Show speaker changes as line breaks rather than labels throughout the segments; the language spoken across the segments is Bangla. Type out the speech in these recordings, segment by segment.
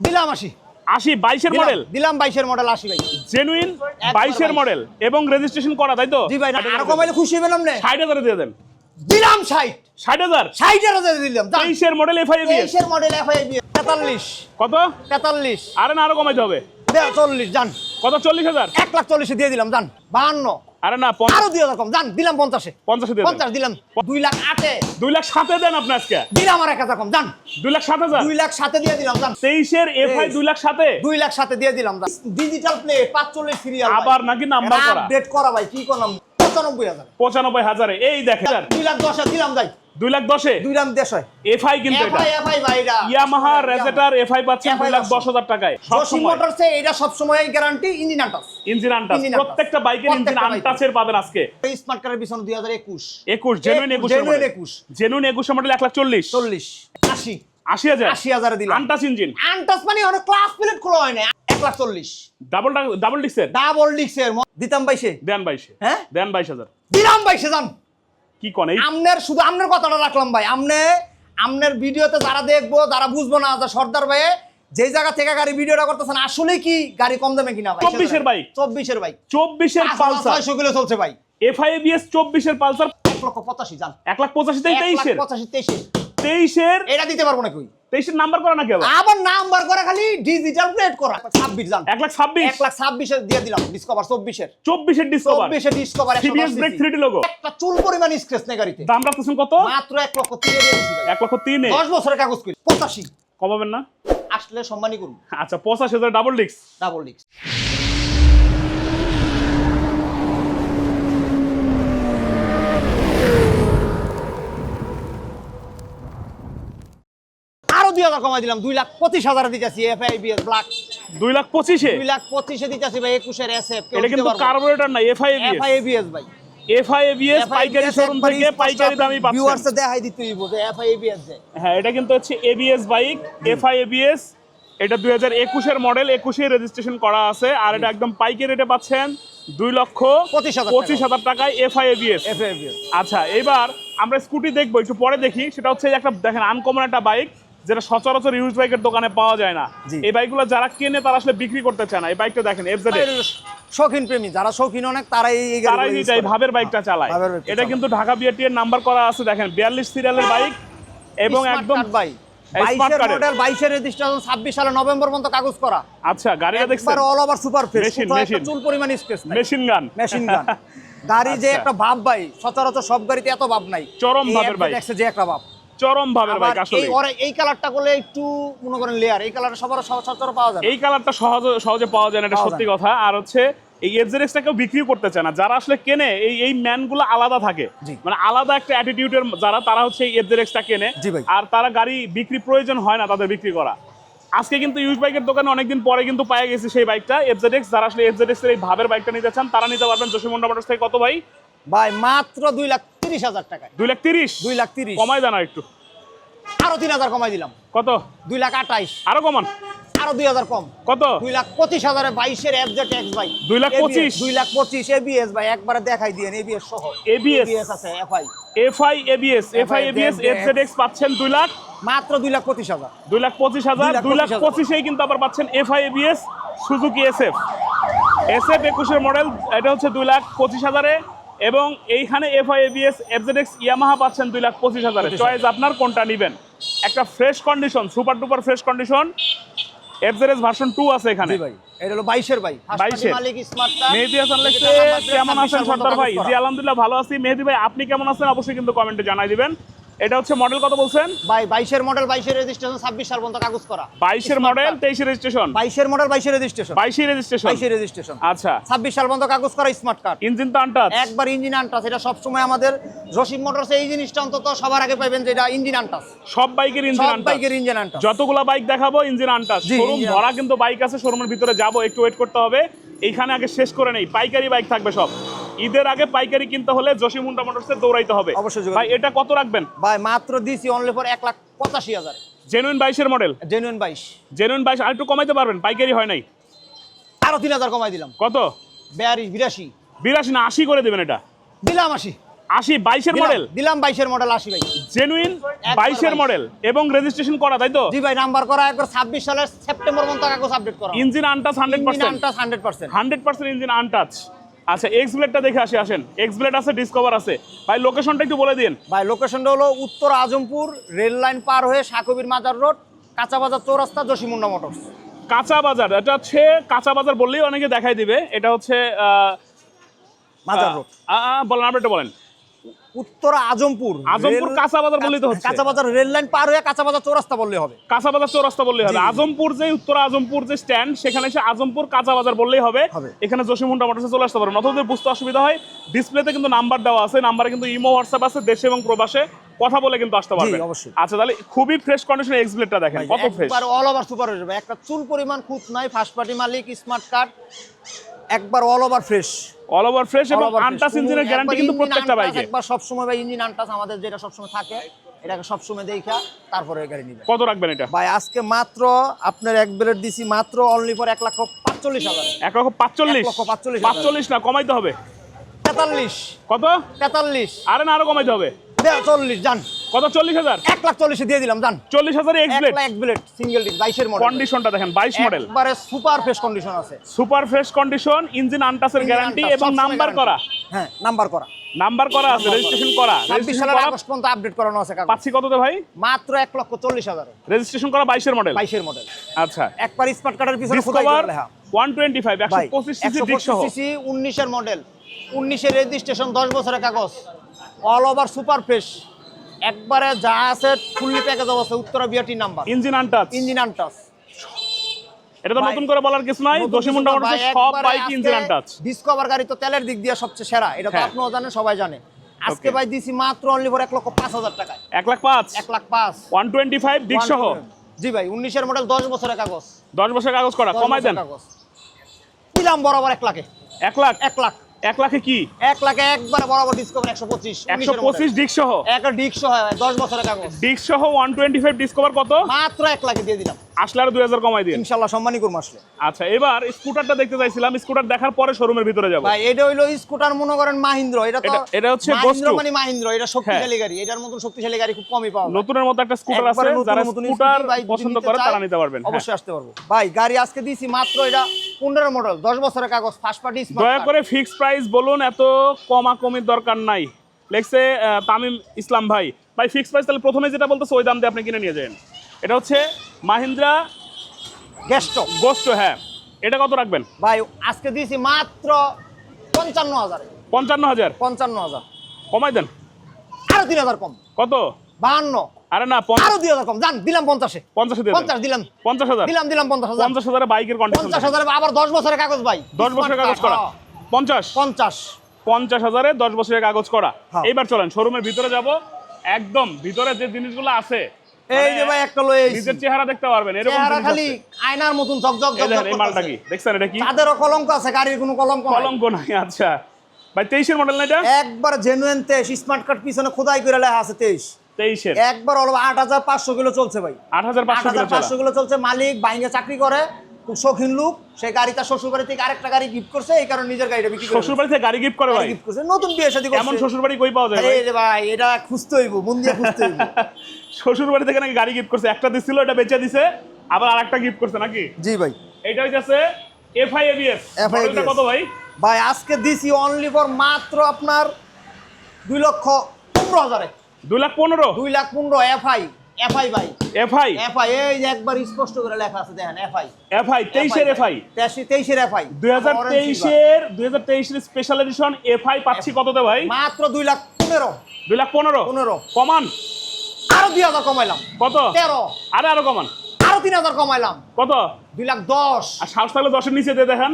দিলাম আশি।
আশি বাইশের মডেল
দিলাম বাইশের মডেল আশি ভাই।
জেনুইন বাইশের মডেল এবং রেজিস্ট্রেশন করা তাই তো?
জি ভাই আর কমাইলে খুশি হবেন আপনি।
ষাট হাজারে দিয়ে দেন।
দিলাম ষাট।
ষাট হাজার?
ষাটের হাজার দিলাম বাইশের
তেইশের মডেল এফআই
তেইশের মডেল এফআই তেতাল্লিশ।
কত?
তেতাল্লিশ।
আরে না আরও কমাইতে হবে।
চল্লিশ যান।
কত? চল্লিশ হাজার?
এক লাখ চল্লিশে দিয়ে দিলাম যান। বাহান্ন।
আরে না
আরও দুই হাজার কম যান দিলাম পঞ্চাশে।
পঞ্চাশে
পঞ্চাশ দিলাম। দুই লাখ আটে।
দুই লাখ সাতে দেন আপনি আজকে?
দিলাম আর এক হাজার কম যান।
দুই লাখ সাত হাজার?
দুই লাখ সাথে দিয়ে দিলাম যান।
তেইশের এফআই দুই লাখ সাতে?
দুই লাখ সাথে দিয়ে দিলাম যান। ডিজিটাল প্লে পাঁচচল্লিশ সিরিয়াল
আবার নাকি নাম্বার করা?
আপডেট করা ভাই কি করলাম? পঁচানব্বই হাজার।
পঁচানব্বই হাজারে এই দেখেন।
দুই লাখ দশে দিলাম যাই।
দুই লাখ দশে?
দুই লাখ দেশ হয়
এফআই কিন্তু ইয়ামাহা রেজেটার এফআই পাচ্ছেন দুই লাখ দশ হাজার টাকায়। সবসময়।
মোটরসে এটা সবসময় guarantee engine untouched
engine
untouched।
প্রত্যেকটা বাইকের ইঞ্জিন
বাইকের।
পাবেন আজকে।
স্মার্ট কারের পিছনে দুই হাজার একুশ।
একুশ জেনুইন একুশ
জেনুইন একুশ।
জেনুইন একুশ মডেল এক লাখ চল্লিশ।
চল্লিশ আশি।
আশি হাজার?
আশি হাজারে দিলাম।
আনটাচ ইঞ্জিন
আনটাস মানে অনেক ক্লাস প্লেট খোলা হয় না। এক লাখ চল্লিশ।
ডাবল ডাবল ডিক্সের
ডাবল ডিক্সের দিতাম বাইশে।
দেন বাইশে।
হ্যাঁ?
দেন বাইশ হাজার।
দিলাম বাইশে যান।
কি কোন
আমনের শুধু আমনের কথাটা রাখলাম ভাই। আমনে আমনের ভিডিওতে যারা দেখব যারা বুঝব না যে সর্দার ভাই যে জায়গা থেকে গাড়ি ভিডিওটা করতেছেন আসলে কি গাড়ি কম দামে কিনা ভাই?
24 এর বাইক।
চব্বিশের বাইক।
চব্বিশের পালসার।
ছয়শো কিলো চলছে ভাই।
এফআই বিএস চব্বিশের পালসার।
এক লক্ষ পঁচাশি যান
এক লাখ পঁচাশি
এক লাখ
তেইশের।
পঁচাশি তেইশে
তেইশের
এটা দিতে পারব না কই
তেইশের নাম্বার করা নাকি আবার?
আবার নাম্বার করা খালি ডিজিটাল প্লেট করা। ছাব্বিশ জান।
এক লাখ ছাব্বিশ?
এক লাখ ছাব্বিশের দিয়ে দিলাম ডিসকভার চব্বিশের।
চব্বিশের ডিসকভার
চব্বিশের Discover
CBS brake three logo
একটা চুল পরিমাণ স্ক্রেচ নেই গাড়িতে।
দাম রাখতেছেন কত?
মাত্র এক লক্ষ তিনে
এক লক্ষ তিনে?
দশ বছরের কাগজ করি পঁচাশি।
কমাবেন না?
আসলে সম্মানই করুন।
আচ্ছা পঁচাশি হাজার ডাবল ডিক্স
ডাবল ডিক্স আরও দুই হাজার কমাই দিলাম দুই লাখ পঁচিশ হাজার দিতেছি এফআই বিএস ব্ল্যাক
দুই লাখ পঁচিশে?
দুই লাখ পঁচিশে দিতেছি ভাই একুশের এস এফ
এটা কিন্তু কার্বোরেটর না। এফআই
এফআই বিএস ভাই।
এফআই বিএস পাইকারি শোরুম থেকে পাইকারি দামই পাচ্ছেন।
ভিউয়ার্সে দেখাই দিতে হইব যে এফআই
হ্যাঁ এটা কিন্তু হচ্ছে এবিএস বাইক এফআই এটা দুই হাজার একুশের মডেল একুশে রেজিস্ট্রেশন করা আছে আর এটা একদম পাইকারি রেটে পাচ্ছেন দুই লক্ষ
পঁচিশ হাজার
পঁচিশ হাজার টাকায় আচ্ছা এবার আমরা স্কুটি দেখব একটু পরে দেখি। সেটা হচ্ছে একটা দেখেন আনকমন একটা বাইক যেটা সচরাচর ইউজ বাইকের দোকানে পাওয়া যায় না। এই বাইকগুলো যারা কেনে তারা আসলে বিক্রি করতে চায় না। এই বাইকটা দেখেন এফজেড
শৌখিন প্রেমী যারা শৌখিন অনেক তারা এই
তারাই
use
ভাবের বাইকটা চালায়। এটা কিন্তু ঢাকা বিআরটি এর নাম্বার করা আছে দেখেন বিয়াল্লিশ সিরিয়ালের বাইক এবং একদম
card ভাই বাইশের মডেল বাইশের রেজিস্ট্রেশন ছাব্বিশ সালে নভেম্বর পর্যন্ত কাগজ করা।
আচ্ছা গাড়িটা দেখছেন?
All over super fresh. চুল পরিমাণ space
machine gun
machine gun গাড়ি যে
আচ্ছা।
একটা ভাব ভাই সচরাচর সব গাড়িতে এত ভাব নাই।
চরম ভাবের
যে একটা ভাব।
চরম
আবার
বাইক আসলে
এই কালারটা করলে একটু মনে করেন লেয়ার এই কালারটা সবার সচরাচর পাওয়া যায়
এই কালারটা সহজে সহজে পাওয়া যায় না এটা সত্যি কথা। আর হচ্ছে এই এফজেডএক্সটা কেউ বিক্রি করতে চায় না। যারা আসলে কেনে এই এই ম্যানগুলো আলাদা থাকে। মানে আলাদা একটা অ্যাটিটিউডের যারা তারা হচ্ছে এই এফজেডএক্সটা কেনে। আর তারা গাড়ি বিক্রি প্রয়োজন হয় না তাদের বিক্রি করা। আজকে কিন্তু ইউজ বাইকের দোকানে অনেকদিন পরে কিন্তু পাওয়া গেছে সেই বাইকটা এফজেডএক্স যারা আসলে এফজেডএক্স এর এই ভাবের বাইকটা নিতে চান তারা নিতে পারবেন। জসিমন্ডা মোটরস থেকে কত ভাই?
ভাই মাত্র দুই লাখ তিরিশ হাজার টাকায়
দুই লাখ তিরিশ
দুই লাখ তিরিশ
কমাই দেন একটু
আরও তিন হাজার কমাই দিলাম
কত
দুই লাখ আঠাইশ
আরও কমান
আরও দুই হাজার কম
কত
দুই লাখ পঁচিশ হাজারে বাইশের এফজেড এক্স ভাই
দুই লাখ পঁচিশ?
দুই লাখ পঁচিশ এবিএস ভাই একবারে দেখাই দিয়ে এবিএস সহ? এবিএস আছে FI
FI ABS FI ABS
FI,
FZX পাচ্ছেন দুই লাখ
মাত্র দুই লাখ পঁচিশ হাজার
দুই লাখ পঁচিশ হাজার
দুই লাখ।
পঁচিশেই কিন্তু আবার পাচ্ছেন FI ABS Suzuki SF SF একুশের মডেল এটা হচ্ছে দুই লাখ পঁচিশ হাজারে এবং এইখানে এফআইএবিএস এফজেডএক্স ইয়ামাহা পাচ্ছেন দুই লাখ পঁচিশ হাজারে। চয়েস আপনার কোনটা নেবেন? একটা fresh condition super duper fresh condition FZX version two আছে এখানে।
ভাই এটা হলো বাইশের ভাই। First party
22
মালিক স্মার্ট
মেহেদি হাসান লেখছে কেমন আছেন সর্দার ভাই? জি আলহামদুলিল্লাহ ভালো আছি। মেহেদি ভাই আপনি কেমন আছেন? অবশ্যই কিন্তু কমেন্টে জানাই দিবেন। এটা হচ্ছে মডেল কত বলছেন?
ভাই বাইশের মডেল বাইশের রেজিস্ট্রেশন ছাব্বিশ সাল পর্যন্ত কাগজ করা।
বাইশের মডেল তেইশের রেজিস্ট্রেশন
বাইশের মডেল বাইশের রেজিস্ট্রেশন
বাইশের রেজিস্ট্রেশন
বাইশের রেজিস্ট্রেশন
আচ্ছা।
ছাব্বিশ সাল পর্যন্ত কাগজ করা স্মার্ট কার্ড
ইঞ্জিন তো আনটাচ
একবার ইঞ্জিন আনটাস এটা সবসময় আমাদের জসিম মোটরস এই জিনিসটা অন্তত সবার আগে পাইবেন যে এটা ইঞ্জিন আনটাস
সব বাইকের ইঞ্জিন
সব
আনটাচ
বাইকের ইঞ্জিন আনটাস
যতগুলা বাইক দেখাবো ইঞ্জিন আনটাচ শোরুম ভরা কিন্তু বাইক আছে শোরুমের ভিতরে যাব একটু ওয়েট করতে হবে। এইখানে আগে শেষ করে নেই পাইকারি বাইক থাকবে সব। ঈদের আগে পাইকারি কিনতে হলে জসিমুন্ডা মোটরসে দৌড়াইতে হবে।
অবশ্যই
ভাই এটা কত রাখবেন?
ভাই মাত্র দিছি অনলি ফর এক লাখ পঁচাশি হাজার।
জেনুইন বাইশের মডেল
জেনুইন বাইশ।
জেনুইন বাইশ আর একটু কমাইতে পারবেন পাইকারি হয় নাই?
আরও তিন হাজার কমাই দিলাম।
কত?
বিয়াল্লিশ বিরাশি।
বিরাশি না আশি করে দেবেন এটা?
দিলাম আশি।
আশি বাইশের মডেল
দিলাম বাইশের মডেল আশি ভাই।
জেনুইন বাইশের মডেল এবং রেজিস্ট্রেশন করা তাই তো?
জি ভাই নাম্বার করা একবার ছাব্বিশ সালের সেপ্টেম্বর পর্যন্ত কাগজ আপডেট করা।
Engine untouched hundred percent
hundred percent
hundred percent engine untouched আচ্ছা এক্স ব্লেডটা দেখে আসি আসেন। এক্স ব্লেড আছে ডিসকভার আছে। ভাই লোকেশনটা একটু বলে দিন
ভাই লোকেশনটা হলো উত্তর আজমপুর রেল লাইন পার হয়ে শাকবির মাজার রোড কাঁচা বাজার চৌরাস্তা জসিমুন্ডা মোটরস
কাঁচা বাজার এটা হচ্ছে কাঁচা বাজার বললেই অনেকে দেখাই দিবে। এটা হচ্ছে আহ,
মাজার রোড
বলেন আপনি একটু বলেন।
উত্তর আজমপুর
আজমপুর
রেল-
কাঁচা বাজার বললেই তো হচ্ছে।
কাঁচা বাজার রেল লাইন পার হয়ে কাঁচা বাজার চৌরাস্তা বললে হবে।
কাঁচা বাজার চৌরাস্তা বললেই হবে। আজমপুর যে উত্তর আজমপুর যে স্ট্যান্ড সেখানে এসে আজমপুর কাঁচা বাজার বললেই হবে। এখানে জসিমুন্ডা মোটরসে চলে আসতে পারবেন। অথবা বুঝতে অসুবিধা হয় ডিসপ্লেতে কিন্তু নাম্বার দেওয়া আছে নাম্বারে কিন্তু ইমো হোয়াটসঅ্যাপ আছে দেশে এবং প্রবাসে। কথা বলে কিন্তু আসতে
পারবে।
আচ্ছা তাহলে খুবই ফ্রেশ কন্ডিশনে এক্সপ্লেটটা দেখেন। কত ফ্রেশ
একবার অল ওভার সুপার হয়ে যাবে। একটা চুল পরিমাণ খুঁত নাই ফার্স্ট পার্টি মালিক স্মার্ট কার্ড একবার all over fresh
all over fresh এবং আনটাস ইঞ্জিনের গ্যারান্টি কিন্তু প্রত্যেকটা বাইকে
একবার সবসময় ভাই ইঞ্জিন আনটাস আমাদের যেটা সবসময় থাকে এটাকে সবসময় দেখা তারপরে গাড়ি নিবেন।
কত রাখবেন এটা?
ভাই আজকে মাত্র আপনার এক বেলেট দিছি মাত্র অনলি ফর এক লাখ পাঁচচল্লিশ হাজার।
এক লক্ষ পাঁচচল্লিশ?
এক লক্ষ পাঁচচল্লিশ হাজার।
পাঁচচল্লিশ না কমাইতে হবে।
তেতাল্লিশ।
কত?
তেতাল্লিশ।
আরে না আরও কমাইতে হবে।
চল্লিশ
কত? চল্লিশ হাজার?
এক লাখ চল্লিশে দিয়ে দিলাম জান
চল্লিশ হাজার
এক
এক্সপ্লেট
এক বেলেট সিঙ্গেল ডিস্ক বাইশের মডেল
কন্ডিশনটা দেখেন বাইশ মডেল
একবারে সুপার ফ্রেশ কন্ডিশন আছে।
সুপার ফ্রেশ কন্ডিশন ইঞ্জিন আনটাসের গ্যারান্টি এবং নাম্বার করা।
হ্যাঁ নাম্বার করা।
নাম্বার করা আছে রেজিস্ট্রেশন করা। রেজিস্ট্রেশন করা
আগস্ট পর্যন্ত আপডেট করানো আছে
পাচ্ছি কততে ভাই?
মাত্র এক লক্ষ চল্লিশ হাজার।
রেজিস্ট্রেশন করা বাইশের মডেল
বাইশের মডেল
আচ্ছা।
একবার স্মার্ট কার্ডের পিছনে খোদাই করে লেখা।
ওয়ান টোয়েন্টি ফাইভ একশো
ভাই
পঁচিশ সিসি
একশো
সহ।
সিসি উনিশের মডেল উনিশের রেজিস্ট্রেশন দশ বছরের কাগজ। অল ওভার সুপার ফ্রেশ একবারে যা আছে ফুললি প্যাকেজ অবস্থা Uttara BRT number
engine untouched
engine untouched
এটা তো নতুন করে বলার কিছু নাই। দশিমুন্ডা মোটরসের সব বাইক ইঞ্জিন আনটাচ
ডিসকভার গাড়ি তো তেলের দিক দিয়ে সবচেয়ে সেরা। এটা তো
হ্যাঁ।
আপনিও জানেন সবাই জানে। আজকে ভাই দিছি মাত্র অনলি ফর এক লক্ষ পাঁচ হাজার টাকায়।
এক লাখ পাঁচ?
এক লাখ পাঁচ।
ওয়ান টোয়েন্টি ফাইভ ডিক সহ
জি ভাই উনিশের মডেল দশ বছরের কাগজ।
দশ বছরের কাগজ করা কমাই দেন।
দিলাম বরাবর এক লাখে।
এক লাখ?
এক লাখ।
এক লাখে কি?
এক লাখে একবারে বরাবর ডিসকভার একশো পঁচিশ
একশো পঁচিশ ডিক সহ
একটা হয় ভাই, দশ বছরের কাগজ।
ডিক সহ ওয়ান টোয়েন্টি ফাইভ ডিসকভার কত?
মাত্র এক লাখে দিয়ে দিলাম।
আসলে আরও দুই হাজার কমাই দিন।
ইনশাল্লাহ সম্মানী করব আসলে।
আচ্ছা এবার স্কুটারটা দেখতে চাইছিলাম স্কুটার দেখার পরে শোরুমের ভিতরে যাব।
ভাই এটা হইল স্কুটার মনে করেন মাহিন্দ্র এটা তো
এটা- হচ্ছে
মাহিন্দ্র মানে মাহিন্দ্র এটা শক্তিশালী গাড়ি এটার মতন শক্তিশালী গাড়ি খুব কমই পাওয়া
নতুনের মতো একটা স্কুটার আছে যারা স্কুটার পছন্দ করে তারা নিতে পারবেন হ্যাঁ।
অবশ্যই আসতে পারব। ভাই গাড়ি আজকে দিয়েছি মাত্র এটা পনেরো মডেল দশ বছরের কাগজ ফার্স্ট পার্টি
দয়া করে ফিক্স প্রাইস বলুন এত কমা কমির দরকার নাই। লেখছে তামিম ইসলাম ভাই। ভাই ফিক্স প্রাইস তাহলে প্রথমে যেটা বলতেছে ওই দাম দিয়ে আপনি কিনে নিয়ে যান। এটা হচ্ছে মাহিন্দ্রা
গেস্ট
গোস্ট হ্যাঁ। এটা কত রাখবেন?
ভাই আজকে দিয়েছি মাত্র পঞ্চান্ন হাজারে।
পঞ্চান্ন হাজার?
পঞ্চান্ন হাজার।
কমাই দেন।
আরও তিন হাজার কম।
কত?
বাহান্ন।
আরে না
আরও দুই হাজার কম। জান দিলাম পঞ্চাশে।
পঞ্চাশে
পঞ্চাশ দিলাম।
পঞ্চাশ হাজার।
দিলাম দিলাম পঞ্চাশ হাজার।
পঞ্চাশ হাজারে বাইকের কন্ডিশন
পঞ্চাশ হাজারে আবার দশ বছরের কাগজ ভাই।
দশ বছরের কাগজ করা। পঞ্চাশ।
পঞ্চাশ।
পঞ্চাশ হাজারে দশ বছরের কাগজ করা।
হ্যাঁ।
এইবার চলেন শোরুমের ভিতরে যাব। একদম ভিতরে যে জিনিসগুলো আছে
এই
মানে
যে ভাই একটা লয়ে
নিজের চেহারা দেখতে পারবেন এরকম
চেহারা খালি আয়নার মতন ঝকঝক
দেখেন এই মালটা কি? দেখছেন এটা কি?
তাদেরও কলঙ্ক আছে গাড়ির কোনো কলঙ্ক
কলঙ্ক নাই আচ্ছা। ভাই তেইশের মডেল না এটা?
একবার জেনুইন তেইশ স্মার্ট কার্ড পিছনে খোদাই করে লেখা আছে তেইশ।
তেইশের।
একবার আট হাজার পাঁচশো কিলো চলছে ভাই।
আট হাজার পাঁচশো কিলো
চলছে মালিক বাইঙ্গে চাকরি করে খুব শৌখিন লোক সেই গাড়ি তার শ্বশুর বাড়ি থেকে আরেকটা গাড়ি গিফট করছে এই কারণে নিজের গাড়িটা বিক্রি করে
শ্বশুর বাড়ি থেকে গাড়ি গিফট করে ভাই।
গিফট করছে নতুন বিয়ে শাদী করছে।
এমন শ্বশুর বাড়ি কই পাওয়া যায় ভাই?
ভাই এটা খুঁজতে হইব মন দিয়ে খুঁজতে হইব।
শ্বশুর বাড়ি থেকে নাকি গাড়ি গিফট করছে একটা দিছিল এটা বেচে দিছে আবার আরেকটা গিফট করছে নাকি?
জি ভাই।
এটা হইতাছে এফআই এবিএস কত ভাই?
ভাই আজকে দিছি অনলি ফর মাত্র আপনার দুই লক্ষ পনেরো হাজারে।
দুই লাখ পনেরো?
দুই লাখ পনেরো এফআই এফআই ভাই।
এফআই
এফআই এই একবার স্পষ্ট করে লেখা আছে দেখেন এফআই
এফআই তেইশের এফআই
তেইশের এফআই
দুই হাজার তেইশের দুই হাজার তেইশের স্পেশাল এডিশন এফআই পাচ্ছি কততে ভাই?
মাত্র দুই লাখ পনেরো।
দুই লাখ পনেরো?
পনেরো।
কমান।
আরও দুই হাজার কমাইলাম।
কত?
তেরো।
আরে আরও কমান।
আরও তিন হাজার কমাইলাম।
কত?
দুই লাখ দশ।
আর সাহস থাকলে দশের নিচে দিয়ে দেখেন।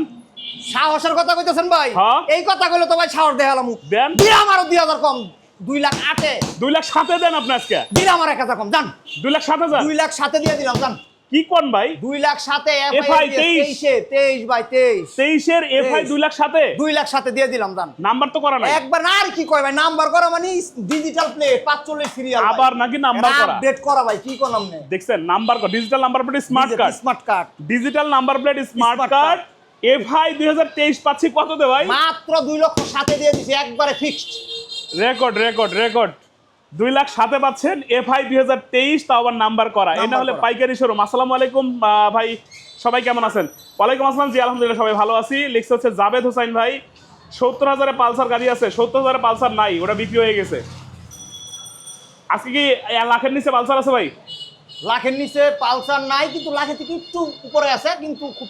সাহসের কথা কইতেছেন ভাই?
হ্যাঁ।
এই কথা কইলে তো ভাই সাহস দেখালাম।
দেন।
দিলাম আরও দুই হাজার কম। দুই লাখ আটে।
দুই লাখ সাতে দেন আপনি আজকে।
দিলাম আর এক হাজার কম জান
দুই লাখ সাত হাজার?
দুই লাখ সাথে দিয়ে দিলাম জান
কি কোন ভাই?
দুই লাখ সাথে এফআই
তেইশে।
তেইশ বাই তেইশ।
তেইশের এফআই দুই লাখ সাতে?
দুই লাখ সাথে দিয়ে দিলাম জান
নাম্বার তো করা নাই।
একবার আর কি কয় ভাই নাম্বার করা মানে ডিজিটাল প্লেট পাঁচচল্লিশ সিরিয়াল
আবার নাকি নাম্বার করা?
আপডেট করা ভাই কি করলাম নে
দেখছেন number digital number plate smart card
smart card
digital number plate smart card FI দুই হাজার তেইশ পাচ্ছি কত দে ভাই?
মাত্র দুই লক্ষ সাথে দিয়ে দিছি একবারে ফিক্সড
রেকর্ড রেকর্ড রেকর্ড দুই লাখ সাথে পাচ্ছেন এফ আই দুই হাজার তেইশ তাও আবার নাম্বার করা। এটা হলে পাইকারি শোরুম। আসসালামু আলাইকুম ভাই সবাই কেমন আছেন? ওয়ালাইকুম আসসালাম জি আলহামদুলিল্লাহ সবাই ভালো আছি। লিখছে হচ্ছে জাবেদ হোসাইন ভাই সত্তর হাজারে পালসার গাড়ি আছে সত্তর হাজারে পালসার নাই ওটা বিক্রি হয়ে গেছে। আজকে কি লাখের নিচে পালসার আছে ভাই?
লাখের নিচে পালসার নাই কিন্তু লাখের থেকে একটু উপরে আছে কিন্তু খুব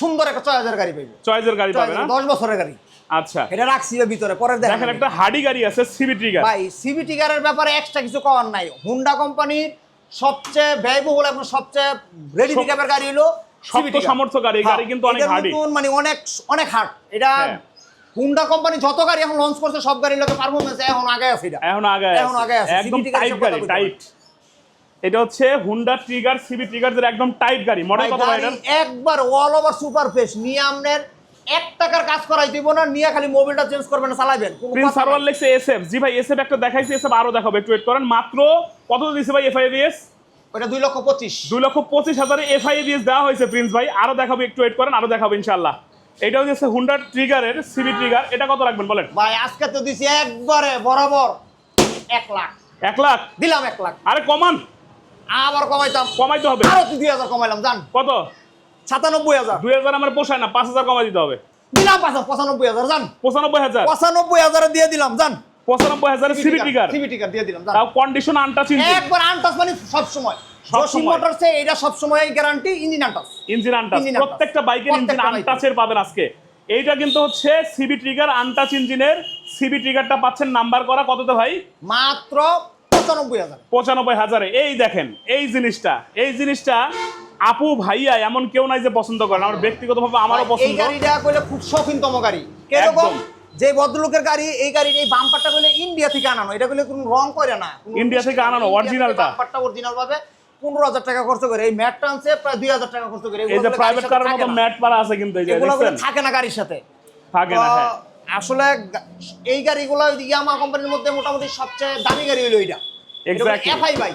সুন্দর একটা ছয় হাজার গাড়ি পাইবে।
চয়েসের গাড়ি পাবে না?
দশ বছরের গাড়ি।
আচ্ছা।
এটা রাখছি ভিতরে পরে দেখেন
একটা হাডি গাড়ি আছে সিবি ট্রিগার
ভাই সিবি টিকারের ব্যাপারে এক্সট্রা কিছু করার নাই। হুন্ডা কোম্পানির সবচেয়ে ব্যয়বহুল এবং সবচেয়ে রেডি পিকআপের গাড়ি হলো
শক্ত সামর্থ্য গাড়ি,
হ্যাঁ,
গাড়ি কিন্তু অনেক
এটার মানে অনেক অনেক হার্ড এটা। হুন্ডা কোম্পানি যত গাড়ি এখন লঞ্চ করছে সব গাড়ির লোকের পারফরমেন্স এখন আগে আছে এটা।
এখন আগে
এখন আগে আছে।
একদম টাইট গাড়ি টাইট এটা হচ্ছে হুন্ডা ট্রিগার সিবি ট্রিগার যেটা একদম টাইট গাড়ি মডেল কত ভাই
একবার অল ওভার সুপার ফ্রেশ নিয়ে এক টাকার কাজ করাই দিব না নিয়ে খালি মোবিলটা চেঞ্জ করবেন না চালাবেন
প্রিন্স সারওয়ার। লেখছে এসএফ জি ভাই এসএফ একটা দেখাইছি এসএফ আরও দেখাবো একটু ওয়েট করেন। মাত্র কত দিছে ভাই এফআইবিএস
ওটা দুই লক্ষ পঁচিশ।
দুই লক্ষ পঁচিশ হাজারে এফআইবিএস দেওয়া হয়েছে প্রিন্স ভাই। আরও দেখাবো একটু ওয়েট করেন আরও দেখাবো ইনশাল্লাহ এটা হচ্ছে হুন্ডা ট্রিগারের সিবি ট্রিগার এটা কত রাখবেন বলেন?
ভাই আজকে তো দিছি একবারে বরাবর এক লাখ।
এক লাখ?
দিলাম এক লাখ।
আরে কমান।
আবার কমাইতাম।
কমাইতে হবে।
আরও দুই হাজার কমাইলাম জান।
কত?
সাতানব্বই হাজার।
দুই হাজার আমার পোষায় না পাঁচ হাজার দিতে হবে।
দিলাম পাঁচ পঁচানব্বই হাজার জান।
পঁচানব্বই হাজার?
পঁচানব্বই হাজারে দিয়ে দিলাম জান।
পঁচানব্বই সিবি ট্রিগার
সিবি টিকার দিয়ে দিলাম
তাও কন্ডিশন আনটাচ
একবার আনটাস মানে সব সময়
সব
মোটরসে এটা সব সময় guarantee engine untouched
engine untouched প্রত্যেকটা বাইকের ইঞ্জিন
প্রত্যেকটা
আনটাচের পাবেন আজকে। এইটা কিন্তু হচ্ছে সিবি ট্রিগার আনটাচ ইঞ্জিনের সিবি ট্রিগারটা পাচ্ছেন নাম্বার করা। কততে ভাই?
মাত্র পঁচানব্বই হাজার।
পঁচানব্বই হাজারে। এই দেখেন এই জিনিসটা এই জিনিসটা আপু ভাইয়া এমন কেউ নাই যে পছন্দ করে আমার ব্যক্তিগতভাবে আমারও
এই
পছন্দ।
গাড়িটা কইলে খুব শৌখিনতম গাড়ি। কীরকম। যে ভদ্রলোকের গাড়ি এই গাড়ির এই বাম্পারটা কইলে ইন্ডিয়া থেকে আনানো। এটা কইলে কোনো রং করে না।
ইন্ডিয়া থেকে আনানো, originalটা।
বাম্পারটা অরিজিনাল ভাবে পনেরো হাজার টাকা খরচ করে। এই ম্যাটটা আনছে প্রায় দুই হাজার টাকা খরচ করে।
এই যে প্রাইভেট কারের মতো ম্যাট পারা আছে কিন্তু এই যে
এগুলো থাকে না গাড়ির সাথে।
থাকে না হ্যাঁ।
আসলে এই গাড়িগুলো ইয়ামা কোম্পানির মধ্যে মোটামুটি সবচেয়ে দামি গাড়ি হলো এটা
Exactly.
FI by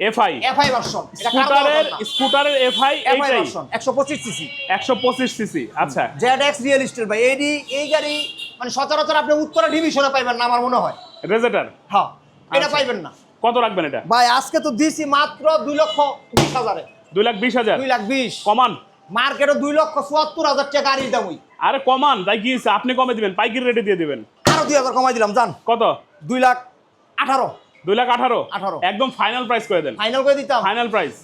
FI
FI version
স্কুটারের স্কুটারের এফআই
এফআই ভার্সন একশো পঁচিশ সিসি
একশো পঁচিশ সিসি আচ্ছা।
জেড এক্স রিয়েল স্টেট ভাই এই এই গাড়ি মানে সচরাচর আপনি উত্তরা ডিভিশনে পাইবেন না আমার মনে হয়।
রেজেটার
হ্যাঁ এটা
আচ্ছা।
পাইবেন না।
কত রাখবেন এটা?
ভাই আজকে তো দিছি মাত্র দুই লক্ষ বিশ হাজারে।
দুই লাখ বিশ হাজার?
দুই লাখ বিশ।
কমান।
মার্কেটে দুই লক্ষ চুয়াত্তর হাজার টাকা গাড়ির দাম ওই।
আরে কমান তাই কি আপনি কমে দিবেন পাইকারি রেটে দিয়ে দিবেন।
আরও দুই হাজার কমাই দিলাম জান।
কত?
দুই লাখ আঠারো।
দুই লাখ আঠারো।
18
একদম ফাইনাল প্রাইস করে দেন।
ফাইনাল করে দিতাম।
ফাইনাল প্রাইস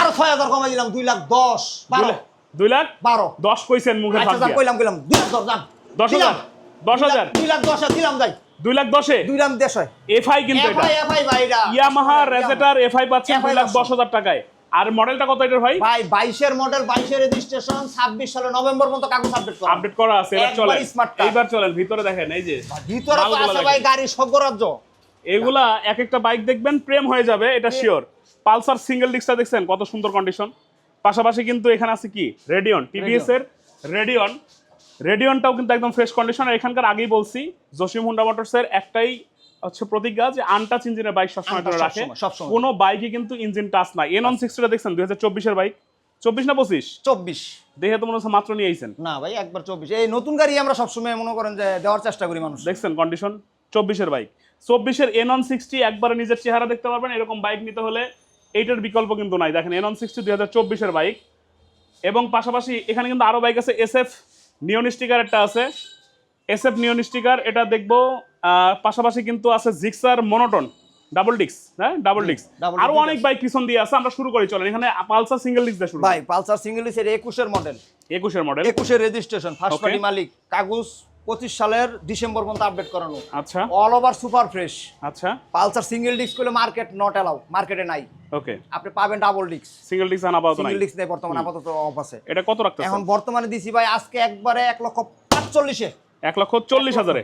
আরও ছয় হাজার কমাই দিলাম দুই লাখ দশ বারো।
দুই লাখ
বারো।
দশ কইছেন মুখে
আচ্ছা। কইলাম কইলাম দুই লাখ দশ
হাজার? দশ হাজার?
দুই লাখ দশ দিলাম যাই।
দুই লাখ দশে?
দুই লাখ দেশ
এফআই কিন্তু এটা। ইয়ামাহা রেজেটার এফআই। পাচ্ছেন দুই লাখ দশ হাজার টাকায়। আর মডেলটা কত এটার ভাই?
ভাই বাইশের মডেল বাইশের রেজিস্ট্রেশন ছাব্বিশ সালে নভেম্বর পর্যন্ত কাগজ আপডেট করা।
আপডেট করা আছে এবার চলেন। এইবার চলেন ভিতরে দেখেন এই যে
ভিতরে তো আছে ভাই
দেখেন।
গাড়ির স্বর্গরাজ্য
এগুলা এক একটা বাইক দেখবেন প্রেম হয়ে যাবে এটা শিওর পালসার সিঙ্গেল ডিস্কটা দেখছেন কত সুন্দর কন্ডিশন পাশাপাশি কিন্তু এখানে আছে কি? রেডিয়ন টিভিএস এর রেডিয়ন রেডিয়নটাও কিন্তু একদম ফ্রেশ কন্ডিশন আর এখানকার আগেই বলছি জসিম হুন্ডা মোটরস এর একটাই হচ্ছে প্রতিজ্ঞা যে আনটাচ ইঞ্জিনের বাইক সবসময় ধরে রাখে। কোনো বাইকে কিন্তু ইঞ্জিন টাচ নাই। এন অন সিক্সটিটা দেখছেন দুই হাজার চব্বিশের বাইক চব্বিশ না পঁচিশ?
চব্বিশ।
দেখে তো মনে হচ্ছে মাত্র নিয়ে আইছেন।
না ভাই একবার চব্বিশ। এই নতুন গাড়ি আমরা সবসময় মনে করেন যে দেওয়ার চেষ্টা করি মানুষ।
দেখছেন কন্ডিশন চব্বিশের বাইক চব্বিশের এন অন সিক্সটি একবারে নিজের চেহারা দেখতে পারবেন। এরকম বাইক নিতে হলে এইটার বিকল্প কিন্তু নাই। দেখেন এন অন সিক্সটি দুই হাজার চব্বিশের বাইক এবং পাশাপাশি এখানে কিন্তু আরও বাইক আছে এস এফ নিয়ন স্টিকার একটা আছে। এস এফ নিয়ন স্টিকার এটা দেখব পাশাপাশি কিন্তু আছে জিক্সার মনোটন ডাবল ডিক্স হ্যাঁ? ডাবল ডিক্স
double আরও
অনেক বাইক পিছন দিয়ে আছে আমরা শুরু করি চলেন। এখানে পালসার সিঙ্গেল ডিক্স দিয়ে শুরু
ভাই পালসার সিঙ্গেল এর একুশের মডেল
একুশের মডেল
একুশের রেজিস্ট্রেশন ফার্স্ট পার্টি মালিক কাগজ পঁচিশ সালের ডিসেম্বর পর্যন্ত আপডেট করানো।
আচ্ছা।
অল ওভার সুপার ফ্রেশ
আচ্ছা।
পালসার সিঙ্গেল ডিস্ক করলে মার্কেট নট অ্যালাউ মার্কেটে নাই।
ওকে
আপনি পাবেন ডাবল ডিস্ক
সিঙ্গেল ডিস্ক আনা পাবেন
সিঙ্গেল ডিস্ক নেই বর্তমানে আপাতত অফ আছে।
এটা কত রাখতেছেন?
এখন বর্তমানে দিছি ভাই আজকে একবারে এক লক্ষ পাঁচচল্লিশে।
এক লক্ষ চল্লিশ হাজারে।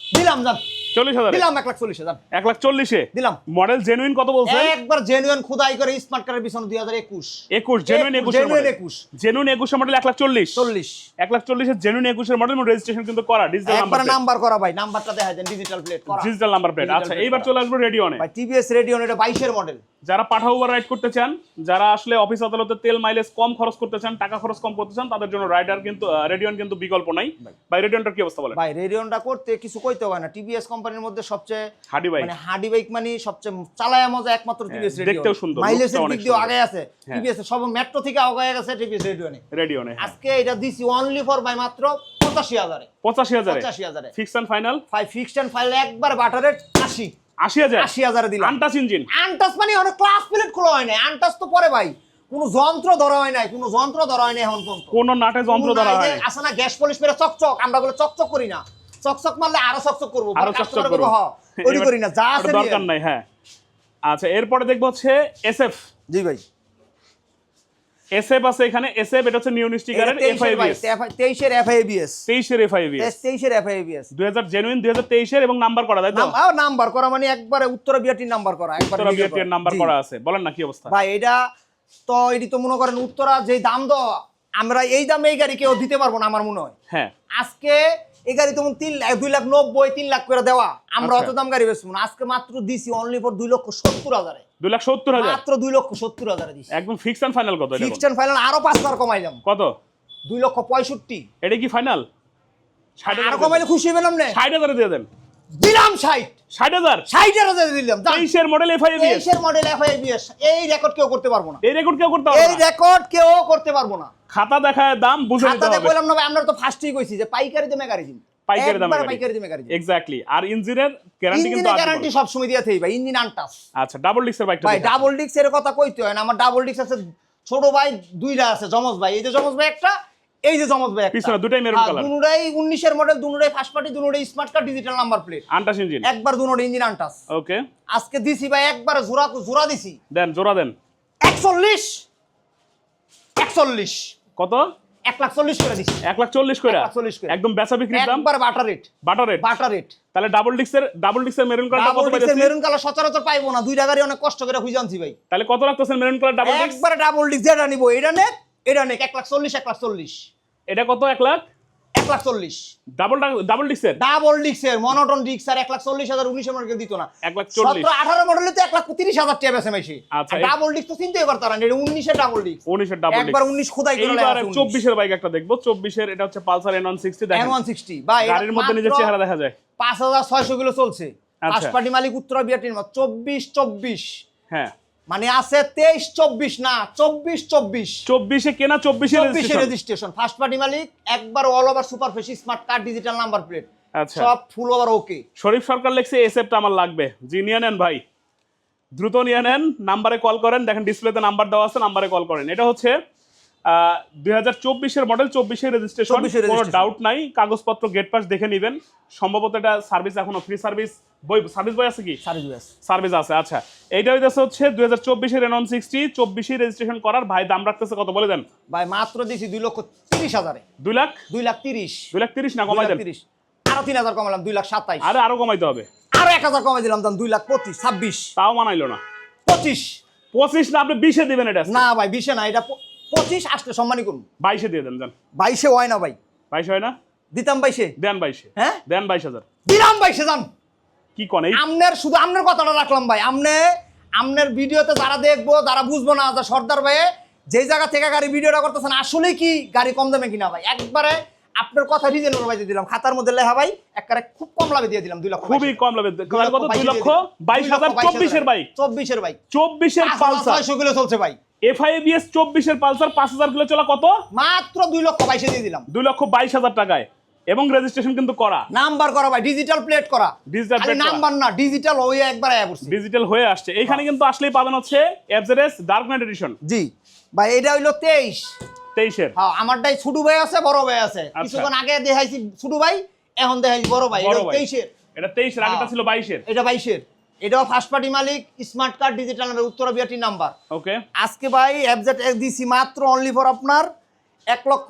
দিলাম জান
চল্লিশ হাজারে
দিলাম এক লাখ চল্লিশে জান
এক লাখ চল্লিশে?
দিলাম।
মডেল জেনুইন কত
একবার জেনুইন খুদাই করে স্মার্ট কারের পিছনে দুই হাজার একুশ।
একুশ জেনুইন
একুশ,
মডেল
একুশ।
জেনুইন একুশের মডেল এক লাখ চল্লিশ।
চল্লিশ।
এক লাখ চল্লিশের জেনুইন একুশের মডেল রেজিস্ট্রেশন কিন্তু করা ডিজিটাল নাম্বার
নাম্বার করা ভাই নাম্বারটা দেখা যায় digital plate
digital number plate আচ্ছা এইবার চলে আসব রেডিওনে
ভাই টিভিএস রেডিও এটা বাইশের মডেল
যারা পাঠা রাইড করতে চান যারা আসলে অফিস আদালতে তেল মাইলেজ কম খরচ করতে চান টাকা খরচ কম করতে চান তাদের জন্য রাইডার কিন্তু রেডিয়ন কিন্তু বিকল্প নাই। ভাই। রেডিয়নটার কি অবস্থা বলেন?
ভাই রেডিওনটা করতে কিছু কইতে হয় না টিভিএস কোম্পানির মধ্যে সবচেয়ে
হাডি ভাই
মানে হার্ডি বাইক মানে সবচেয়ে চালায়া মজা একমাত্র টিভিএস রেডিও
দেখতেও সুন্দর,
মাইলেজের দিক দিয়ে আগে আছে
হ্যাঁ।
টিভিএস সব মেট্রো থেকে আগে গেছে টিভিএস রেডিও নেই
রেডিয়নে
আজকে এটা দিছি অনলি ফর বাই মাত্র পঁচাশি হাজারে।
পঁচাশি হাজারে?
পঁচাশি হাজারে।
Fix and final
fixed and final একবার বাটারের আশি।
আশি হাজার?
আশি হাজারে দিলাম।
Untouch engine?
আনটাস মানে অনেক ক্লাস প্লেট খোলা হয় নাই। আনটাস তো পরে ভাই। কোনো যন্ত্র ধরা হয় নাই কোনো যন্ত্র ধরা হয় নাই এখন পর্যন্ত।
কোন নাটে যন্ত্র ধরা হয় নাই।
আসে না গ্যাস পলিশ মেরে চকচক আমরা বলে চকচক করি না। চকচক মারলে আরও চকচক করব
আরও
পরে
চকচক করব।
বলব, ওরি করি না যা আছে
দরকার নাই হ্যাঁ। আচ্ছা এরপরে দেখব হচ্ছে এসএফ
জি ভাই।
এসএফ আছে এখানে এসএফ এটা হচ্ছে নিউ স্টিকারের এফআইবিএস
তেইশের এফআইবিএস
তেইশের এফআইবিএস
তেইশের এফআইবিএস
দুই হাজার জেনুইন দুই হাজার তেইশের এবং নাম্বার করা তাই তো?
নাম্বার করা মানে একবারে উত্তরা বিআরটির নাম্বার করা একবার
উত্তরা বিআরটির নাম্বার। করা। আছে। বলেন না কি অবস্থা?
ভাই এটা তো এটি তো মনে করেন উত্তরা যে দাম দ আমরা এই দামে এই গাড়ি কেউ দিতে পারব না আমার মনে হয়।
হ্যাঁ।
আজকে এই গাড়ি তোমার তিন লাখ দুই লাখ নব্বই তিন লাখ করে দেওয়া। আমরা
আচ্ছা।
অত দাম গাড়ি বেচবো না। আজকে মাত্র দিছি অনলি ফর দুই লক্ষ সত্তর হাজারে।
দুই লাখ সত্তর হাজার?
মাত্র দুই লক্ষ সত্তর হাজারে দিছি।
একদম ফিক্স অ্যান্ড ফাইনাল কত ফিক্স
ফিক্সড এন্ড ফাইনাল আরও পাঁচ হাজার কমাইলাম।
কত?
দুই লক্ষ পঁয়ষট্টি।
এটা কি ফাইনাল আরও
কমাইলে খুশি হবেন আপনি?
ষাট হাজারে দিয়ে দেন।
দিলাম ষাট।
ষাট হাজার?
ষাট হাজার দিলাম
তেইশের মডেল
তেইশের মডেল এই রেকর্ড কেউ করতে পারব না।
এই রেকর্ড কেউ করতে পারবে
এই রেকর্ড কেউ করতে পারব না।
খাতা দেখায় দাম বুঝে নিতে
খাতাতে
হবে।
বললাম না ভাই আমরা তো ফার্স্টেই কইছি যে পাইকারি দামে গাড়ি দিন
পাইকারি দামে
পাইকারি দামে গাড়ি
এক্স্যাক্টলি আর ইঞ্জিনের গ্যারান্টি কিন্তু
গ্যারান্টি সব সময় দিয়ে থাকি ভাই ইঞ্জিন আনটাস
আচ্ছা ডাবল ডিক্সের বাইকটা
ভাই। ডাবল ডিক্সের কথা কইতে হয় না আমার ডাবল ডিক্স আছে ছোট ভাই দুইটা আছে জমজ ভাই। এই যে জমজ ভাই একটা এই যে জমজ ভাই একটা।
পিছনে দুটাই মেরুন কালার
দুটোটাই 19 এর মডেল দুটোটাই first party দুটোটাই smart card digital number plate
untouched engine
একবার দুটোটা ইঞ্জিন আনটাস
ওকে
আজকে দিছি ভাই একবার জোড়া জোড়া দিছি।
দেন জোড়া দেন।
41 41
কত?
এক লাখ চল্লিশ করে দিছি।
এক লাখ চল্লিশ করে?
চল্লিশ করে।
একদম বেচা বিক্রির দাম?
একবার বাটার রেট
বাটার রেট
বাটার রেট
তাহলে ডাবল ডিক্সের ডাবল ডিক্সের মেরুন কালারটা
ডাবল ডিক্সের মেরুন কালার সচরাচর পাইবো না। দুই গাড়ি অনেক কষ্ট করে খুঁজে আনছি ভাই।
তাহলে কত রাখতেছেন মেরুন কালার ডাবল ডিক্স
একবারে ডাবল ডিক্স যেটা নিবো এটা নেক এটা নেক এক লাখ চল্লিশ এক লাখ চল্লিশ।
এটা কত? এক লাখ?
এক লাখ চল্লিশ।
ডাবল ডাবল ডিক্সের
ডাবল ডিক্সের মনোটন ডিক্স আর এক লাখ চল্লিশ হাজার উনিশের মডেল দিত না।
এক লাখ
সতেরো আঠারো মডেলে তো এক লাখ তিরিশ হাজার টাকা বেছে মেশি ডাবল ডিক্স তো চিন্তাই করতে পারেন এটা উনিশের ডাবল ডিক্স
উনিশের ডাবল
একবার উনিশ খোদাই করে
এইবার চব্বিশের বাইক একটা দেখব। চব্বিশের এটা হচ্ছে Pulsar N one sixty
N one sixty বা
গাড়ির মধ্যে নিজের চেহারা দেখা যায়।
পাঁচ হাজার ছয়শো কিলো চলছে।
আচ্ছা।
পার্টি মালিক উত্তরা বিআরটির চব্বিশ চব্বিশ।
হ্যাঁ।
মানে আছে তেইশ চব্বিশ না চব্বিশ চব্বিশ।
চব্বিশে কেনা চব্বিশে
চব্বিশে রেজিস্ট্রেশন ফার্স্ট পার্টি মালিক একবার all over super ফেসি smart card digital number plate সব ফুল ওভার ওকে
শরীফ সরকার লিখছে এসএফটা আমার লাগবে। জি নিয়ে নেন ভাই। দ্রুত নিয়ে নেন। নাম্বারে কল করেন। দেখেন ডিসপ্লেতে নাম্বার দেওয়া আছে নাম্বারে কল করেন। এটা হচ্ছে দুই হাজার চব্বিশের মডেল চব্বিশের রেজিস্ট্রেশন
24 এর
কোনো ডাউট নাই। কাগজপত্র গেট পাস দেখে নেবেন। সম্ভবত এটা সার্ভিস এখনও ফ্রি সার্ভিস বই সার্ভিস বই আছে কি?
সার্ভিস
আছে। আচ্ছা। এইটা হইতেছে হচ্ছে দুই হাজার চব্বিশের এনন সিক্সটি চব্বিশে রেজিস্ট্রেশন করার। ভাই দাম রাখতেছে কত বলে দেন?
ভাই মাত্র দিছি দুই লক্ষ তিরিশ হাজারে।
দুই লাখ?
দুই লাখ তিরিশ।
দুই লাখ তিরিশ না কমাই দেন?
তিরিশ। আরও তিন হাজার কমালাম দুই লাখ সাতাইশ।
আরে আরও কমাইতে হবে।
আরও এক হাজার কমাই দিলাম দাম দুই লাখ পঁচিশ ছাব্বিশ।
তাও মানাইলো না।
পঁচিশ।
পঁচিশ না আপনি বিশে দিবেন এটা।
না ভাই বিশে না এটা পঁচিশ আসলে সম্মানই করুন।
বাইশে দিয়ে দেন যান।
বাইশে হয় না ভাই।
বাইশে হয় না?
দিতাম বাইশে।
দেন বাইশে।
হ্যাঁ?
দেন বাইশ হাজার।
দিলাম বাইশে যান।
কি কন
আমনের শুধু আমনের কথাটা রাখলাম ভাই। আমনে আমনের ভিডিওতে যারা দেখব যারা বুঝব না যে সর্দার ভাই যে জায়গা থেকে গাড়ি ভিডিওটা করতেছেন আসলে কি গাড়ি কম দামে কিনা ভাই? একবারে আপনার কথা রিজনেবল দিয়ে দিলাম। খাতার মধ্যে লেখা ভাই একবারে খুব কম লাভে দিয়ে দিলাম দুই লক্ষ
খুবই কম লাভে কত? দুই লক্ষ বাইশ হাজার চব্বিশের বাইক
চব্বিশের বাইক
চব্বিশের পালসার।
ছয়শো কিলো চলছে ভাই।
এফআইবিএস চব্বিশের পালসার পাঁচ হাজার কিলো চলা কত?
মাত্র দুই লক্ষ বাইশে দিয়ে দিলাম।
দুই লক্ষ বাইশ হাজার টাকায়। এবং রেজিস্ট্রেশন কিন্তু করা।
নাম্বার করা ভাই ডিজিটাল প্লেট করা।
Plate করা।
নাম্বার না ডিজিটাল হয়ে একবার আয়া পড়ছে।
ডিজিটাল হয়ে আসছে। এইখানে কিন্তু আসলেই পাবেন হচ্ছে এফজেডএস ডার্ক নাইট এডিশন
জি। ভাই এটা হইল তেইশ।
তেইশের।
হ্যাঁ আমারটাই ছোট ভাই আছে বড় ভাই আছে। কিছুক্ষণ আগে দেখাইছি ছোট ভাই এখন দেখাইছি বড় ভাই।
আচ্ছা।
এটা
ভাই।
তেইশের।
এটা তেইশের আগেটা
হ্যাঁ।
ছিল বাইশের।
এটা বাইশের। এটাও ফার্স্ট পার্টি মালিক smart card digital number Uttara BRT number
okay
আজকে ভাই অ্যাবজেট দিছি মাত্র অনলি ফর আপনার এক লক্ষ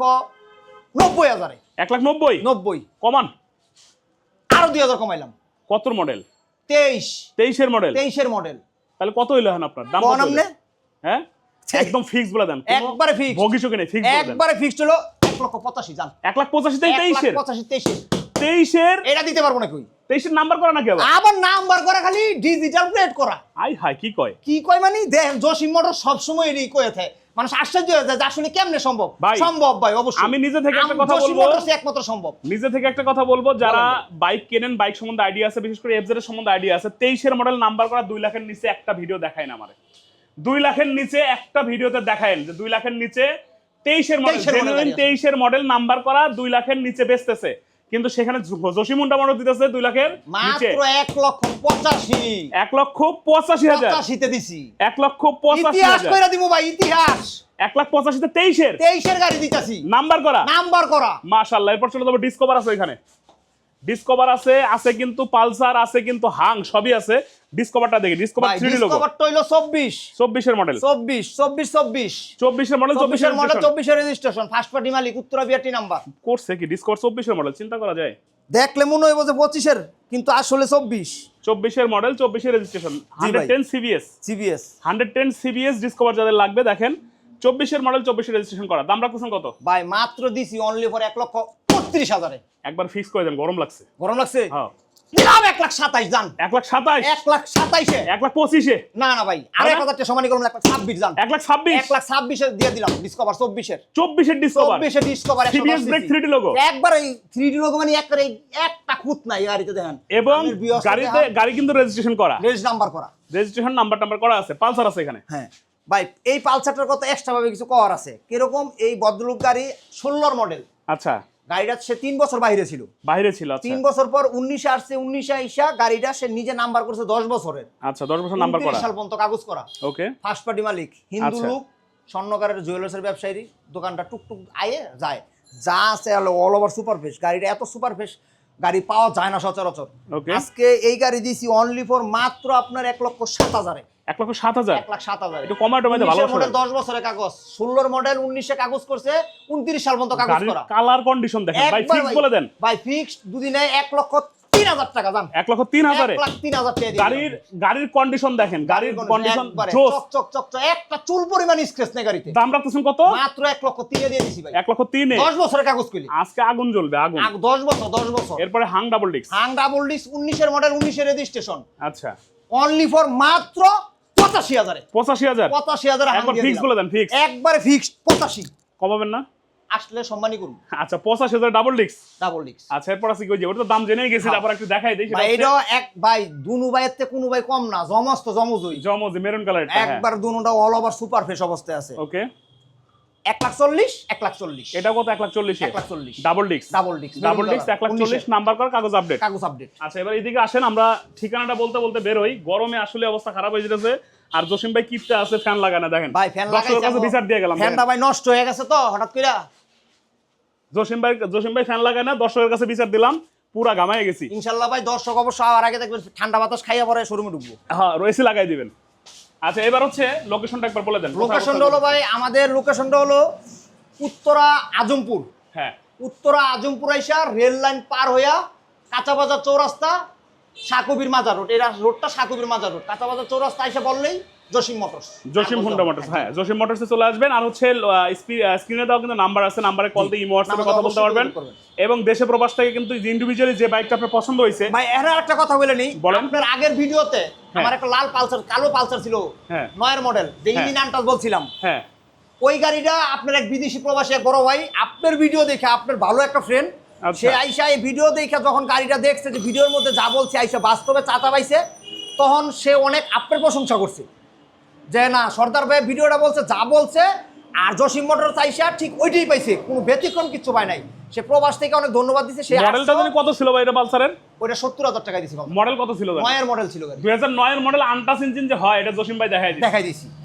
নব্বই হাজারে।
এক লাখ নব্বই?
নব্বই।
কমান।
আরও দুই হাজার কমাইলাম।
কত মডেল
তেইশ।
তেইশের মডেল
তেইশের মডেল
তাহলে কত হইল এখন আপনার? দাম কত হ্যাঁ? একদম ফিক্স বলে দেন।
একবারে fixed।
ভগিসকে নেই ফিক্স
একবারে ফিক্সড হলো এক লক্ষ পঁচাশি জান।
এক লাখ
লাখ
তেইশের?
পঁচাশি তেইশের।
তেইশের
এটা দিতে পারব না কই?
তেইশের নাম্বার করা নাকি আবার?
নাম্বার করা খালি ডিজিটাল প্লেট করা।
আই হাই কি কয়?
কি কয় মানে দেখেন জসিম মোটর সবসময় এরই কয়ে থাকে। মানুষ আশ্চর্য হয়ে যায় আসলে কেমনে সম্ভব? সম্ভব ভাই অবশ্যই।
আমি নিজে থেকে একটা কথা বলব।
একমাত্র সম্ভব।
নিজে থেকে একটা কথা বলব যারা বাইক কেনেন বাইক সম্বন্ধে আইডিয়া আছে বিশেষ করে এফজেড সম্বন্ধে আইডিয়া আছে তেইশের মডেল নাম্বার করা দুই লাখের নিচে একটা ভিডিও দেখায় না আমারে। দুই লাখের নিচে একটা ভিডিওতে দেখায়েন যে দুই লাখের নিচে তেইশের মডেল
23 এর model
জেনুইন
গাড়ি আছে।
তেইশের মডেল নাম্বার করা দুই লাখের নিচে বেচতেছে। কিন্তু সেখানে জসিমুন্ডা মানব দিতেছে দুই লাখের নিচে।
মাত্র এক লক্ষ পঁচাশি।
এক লক্ষ পঁচাশি হাজার।
পঁচাশিতে দিছি।
এক লক্ষ পঁচাশি
ইতিহাস কইরা দিব ভাই ইতিহাস।
এক লাখ পঁচাশিতে তেইশের।
তেইশের গাড়ি দিতেছি।
নাম্বার করা।
নাম্বার করা।
মাশাল্লাহ এরপর চলে যাব ডিসকভার আছে এখানে ডিসকভার আছে আছে কিন্তু পালসার আছে কিন্তু হাং সবই আছে। ডিসকভারটা দেখি ডিসকভার
ভাই
থ্রি লোগো
ডিসকভার টইলো চব্বিশ।
চব্বিশের মডেল
চব্বিশ চব্বিশ চব্বিশ।
চব্বিশের মডেল
চব্বিশের
চব্বিশের
মডেল
মডেল
চব্বিশের রেজিস্ট্রেশন ফার্স্ট পার্টি মালিক উত্তরা বিআরটি নাম্বার
করছে কি? ডিসকভার চব্বিশের মডেল চিন্তা করা যায়?
দেখলে মনে হইব যে পঁচিশের কিন্তু আসলে চব্বিশ।
চব্বিশের মডেল চব্বিশের registration hundred ten CBS
CBS
hundred ten CBS Discover যাদের লাগবে দেখেন চব্বিশের মডেল চব্বিশের রেজিস্ট্রেশন করা। দাম রাখতেছেন কত?
ভাই মাত্র দিছি অনলি ফর এক লক্ষ। বত্রিশ হাজারে।
একবার ফিক্স করে দেন গরম লাগছে।
গরম লাগছে?
হ্যাঁ।
দিলাম এক লাখ সাতাইশ জান।
এক লাখ সাতাশ
এক লাখ সাতাইশে।
এক লাখ পঁচিশে?
না না ভাই আর এক হাজার করলাম এক লাখ ছাব্বিশ জান।
এক লাখ ছাব্বিশ?
এক লাখ ছাব্বিশে দিয়ে দিলাম ডিসকভার চব্বিশের।
চব্বিশের ডিসকভার
চব্বিশে Discover
CBS brake three D logo
একবার এই থ্রি ডি লোগো মানে একবারে এই একটা খুঁত নাই গাড়িতে দেখেন।
এবং গাড়িতে গাড়ি কিন্তু রেজিস্ট্রেশন করা।
রেজ নাম্বার করা।
রেজিস্ট্রেশন নাম্বার টাম্বার করা আছে পালসার আছে এখানে।
হ্যাঁ। ভাই এই পালসারটার কথা এক্সট্রা ভাবে কিছু করার আছে। কীরকম এই ভদ্রলোক গাড়ি ষোলোর মডেল
আচ্ছা।
গাড়িটা সে তিন বছর বাইরে ছিল।
বাইরে ছিল আচ্ছা।
তিন বছর পর উনিশে আসছে উনিশে আইসা গাড়িটা সে নিজে নাম্বার করছে দশ বছরের।
আচ্ছা দশ বছর নাম্বার করা।
সাল পর্যন্ত কাগজ করা।
ওকে।
ফার্স্ট পার্টি মালিক হিন্দু
আচ্ছা।
লোক স্বর্ণকারের জুয়েলার্সের ব্যবসায়ী দোকানটা টুকটুক আয়ে যায়। যা আছে অল ওভার সুপার গাড়িটা এত সুপার গাড়ি পাওয়া যায় না সচরাচর. আজকে এই গাড়ি দিছি অনলি ফর মাত্র আপনার এক লক্ষ সাত হাজারে।
এক লক্ষ সাত হাজার।
এক লাখ সাত হাজার।
একটু ভালো
মডেল দশ বছরের কাগজ। ষোলোর মডেল উনিশে কাগজ করছে উনত্রিশ সাল পর্যন্ত কাগজ করা।
কালার কন্ডিশন দেখেন। ভাই ফিক্স বলে দেন।
ভাই ফিক্স দুদিনে এক লক্ষ তিন হাজার টাকা দাম।
এক লক্ষ তিন হাজারে।
তিন হাজার
গাড়ির গাড়ির কন্ডিশন দেখেন। গাড়ির কন্ডিশন
চক চক চক, একটা চুল পরিমাণ স্ক্রেচ নেই গাড়িতে।
দাম রাখতেছেন কত?
মাত্র এক লক্ষ তিনে দিয়ে দিছি ভাই।
এক লক্ষ তিনে।
দশ বছরের কাগজ কইলি।
আজকে আগুন জ্বলবে আগুন।
দশ বছর দশ বছর।
এরপরে Hunk double disc
Hunk double disc উনিশের মডেল উনিশের রেজিস্ট্রেশন
আচ্ছা।
অনলি ফর মাত্র পঁচাশি হাজারে।
পঁচাশি হাজার?
পঁচাশি হাজার
একবার ফিক্স বলে দেন ফিক্স
একবারে ফিক্সড পঁচাশি।
কমাবেন না?
আসলে সম্মানই করুন।
আচ্ছা পঁচাশি হাজার ডাবল ডিস্ক
ডাবল ডিস্ক
আচ্ছা এরপর আছে কি যে ওটা তো দাম জেনেই গেছি
হ্যাঁ।
একটু দেখাই দিই
ভাই এটা এক ভাই দুনু ভাইয়ের থেকে কোনো ভাই কম না জমজ তো জমজই
জমজ মেরুন কালার
একবার দুনুটা অল ওভার সুপার ফ্রেশ অবস্থায় আছে।
ওকে
এক লাখ চল্লিশ এক লাখ চল্লিশ।
এটা কত? এক লাখ চল্লিশ?
এক লাখ চল্লিশ।
ডাবল ডিস্ক এক লাখ চল্লিশ নাম্বার কর কাগজ আপডেট
কাগজ আপডেট
আচ্ছা এবার এদিকে আসেন আমরা ঠিকানাটা বলতে বলতে বেরোই। গরমে আসলে অবস্থা খারাপ হয়ে যেতেছে। আর জসিম ভাই কিপতে আছে ফ্যান লাগানো দেখেন।
ভাই ফ্যান লাগাইছে
কাছে বিচার দিয়ে গেলাম
ফ্যানটা ভাই নষ্ট হয়ে গেছে তো হঠাৎ করে
জসিম ভাই জসিম ভাই ফ্যান লাগায় না দর্শকের কাছে বিচার দিলাম পুরা গামায় গেছি।
ইনশাল্লাহ ভাই দর্শক অবশ্য আর আগে দেখবেন ঠান্ডা বাতাস খাইয়া পরে শোরুমে ঢুকবো।
হ্যাঁ রয়েছে লাগাই দিবেন। আচ্ছা এবার হচ্ছে লোকেশনটা একবার বলে দেন।
লোকেশনটা হলো ভাই আমাদের লোকেশনটা হলো উত্তরা আজমপুর।
হ্যাঁ।
উত্তরা আজমপুর আইসা রেল লাইন পার হইয়া কাঁচাবাজার চৌরাস্তা সাকুবির মাজার রোড এই রা- রোডটা সাকুবির মাজার রোড। কাঁচাবাজার চৌরাস্তা আইসা বললেই Jasim motors.
Jasim Honda motors হ্যাঁ জসিম মোটরসে চলে আসবেন। আর হচ্ছে স্ক্রিনে দাও কিন্তু নাম্বার আছে নাম্বারে কল দিয়ে ইমো হোয়াটসঅ্যাপে কথা বলতে পারবেন। এবং দেশে প্রবাস থেকে কিন্তু ইন্ডিভিজুয়ালি যে বাইকটা আপনার পছন্দ হয়েছে
ভাই এর একটা কথা বলে নেই।
বলেন।
আপনার আগের ভিডিওতে আমার একটা লাল পালসার কালো পালসার ছিল
হ্যাঁ।
নয়ের মডেল যে
হ্যাঁ।
ইঞ্জিন আনটাস বলছিলাম।
হ্যাঁ।
ওই গাড়িটা আপনার এক বিদেশি প্রবাসী এক বড় ভাই আপনার ভিডিও দেখে আপনার ভালো একটা ফ্রেন্ড। সে আইসা এই ভিডিও দেখে যখন গাড়িটা দেখছে যে ভিডিওর মধ্যে যা বলছে আইসা বাস্তবে চাতা পাইছে তখন সে অনেক আপনার প্রশংসা করছে। যে না সর্দার ভাই ভিডিওটা বলছে যা বলছে আর জসিম মোটর চাইসা ঠিক ওইটাই পাইছে কোনো ব্যতিক্রম কিছু পায় নাই। সে প্রবাস থেকে অনেক ধন্যবাদ দিছে সে
মডেলটা জানি কত ছিল ভাই এটা পালসারের?
ওইটা সত্তর হাজার টাকা দিছি
মডেল কত ছিল ভাই?
নয়ের মডেল ছিল
দুই হাজার নয়ের মডেল আনটাস ইঞ্জিন যে হয় এটা জসিম ভাই দেখাই দিচ্ছে
দেখাই দিছি।